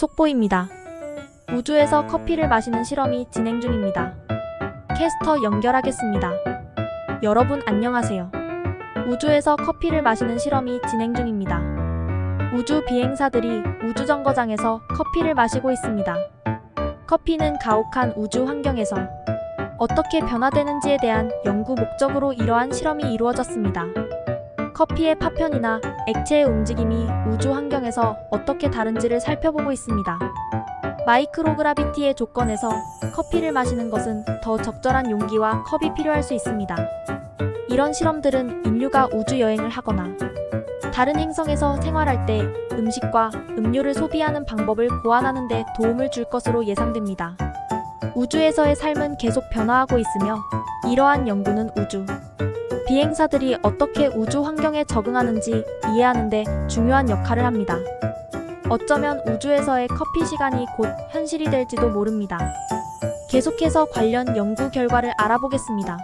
속보입니다. 우주에서 커피를 마시는 실험이 진행 중입니다. 캐스터 연결하겠습니다. 여러분 안녕하세요. 우주에서 커피를 마시는 실험이 진행 중입니다. 우주 비행사들이 우주 정거장에서 커피를 마시고 있습니다. 커피는 가혹한 우주 환경에서 어떻게 변화되는지에 대한 연구 목적으로 이러한 실험이 이루어졌습니다. 커피의 파편이나 액체의 움직임이 우주 환경에서 어떻게 다른지를 살펴보고 있습니다. 마이크로그라비티의 조건에서 커피를 마시는 것은 더 적절한 용기와 컵이 필요할 수 있습니다. 이런 실험들은 인류가 우주 여행을 하거나 다른 행성에서 생활할 때 음식과 음료를 소비하는 방법을 고안하는 데 도움을 줄 것으로 예상됩니다. 우주에서의 삶은 계속 변화하고 있으며 이러한 연구는 우주 비행사들이 어떻게 우주 환경에 적응하는지 이해하는 데 중요한 역할을 합니다. 어쩌면 우주에서의 커피 시간이 곧 현실이 될지도 모릅니다. 계속해서 관련 연구 결과를 알아보겠습니다.